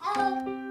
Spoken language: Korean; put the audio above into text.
어,